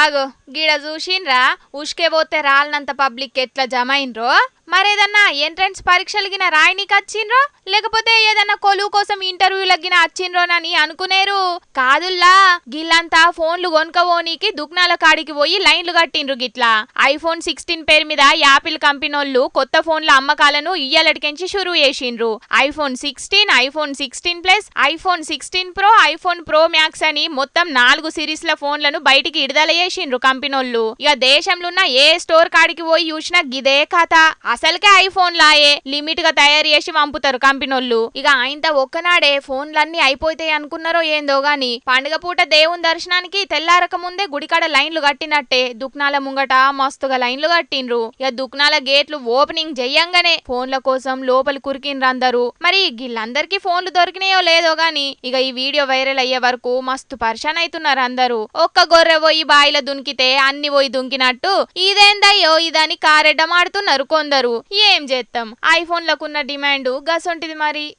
hago? గీడ చూసిండ్రా? ఉష్కే పోతే రాలినంత పబ్లిక్ ఎట్లా జమ మరేదన్నా ఎంట్రన్స్ పరీక్షలు గిన రాయనీకి వచ్చిండ్రో లేకపోతే ఏదన్నా కొలువు కోసం ఇంటర్వ్యూల గిన వచ్చిండ్రోనని అనుకునేరు? కాదుల్లా గిల్లంతా ఫోన్లు కొనుకపోనీకి దుగ్నాల కాడికి పోయి లైన్లు కట్టిండ్రు గిట్లా. ఐఫోన్ సిక్స్టీన్ పేరు మీద యాపిల్ కంపెనోళ్ళు కొత్త ఫోన్ల అమ్మకాలను ఇయ్యలటికెంచి షురూ చేసిండ్రు. IPhone sixteen iPhone sixteen plus iPhone sixteen pro iPhone pro max అని మొత్తం నాలుగు సిరీస్ల ఫోన్లను బయటికి విడుదల చేసిండ్రు కంపెనోళ్ళు ఇక దేశంలో ఉన్న ఏ స్టోర్ కాడికి పోయి చూసినా గిదే కథ. అసలుకే ఐఫోన్ లాయే. లిమిట్గా తయారు చేసి పంపుతారు కంపెనోళ్ళు. ఇక ఆయనతో ఒక్కనాడే ఫోన్లన్నీ అయిపోతాయి అనుకున్నారో ఏందో గాని పండుగ పూట దేవుని దర్శనానికి తెల్లారక ముందే గుడికాడ లైన్లు కట్టినట్టే. దుక్నాల ముంగట మస్తుగా లైన్లు కట్టిండ్రు. ఇక దుక్నాల గేట్లు ఓపెనింగ్ చెయ్యంగానే ఫోన్ల కోసం లోపల కురికిండ్రు అందరూ. మరి వీళ్ళందరికీ ఫోన్లు దొరికినాయో లేదో గాని ఇక ఈ వీడియో వైరల్ అయ్యే వరకు మస్తు పరిశాన్ అవుతున్నారు అందరూ. ఒక్క గొర్రె పోయి బాయిల దునికితే అన్ని పోయి దుంకినట్టు ఇదేందయ్యో ఇదని కారెడ్డమాడుతున్నారు కొందరు. ఏం చేస్తాం ఐఫోన్లకున్న డిమాండ్ గసొంటిది మరి.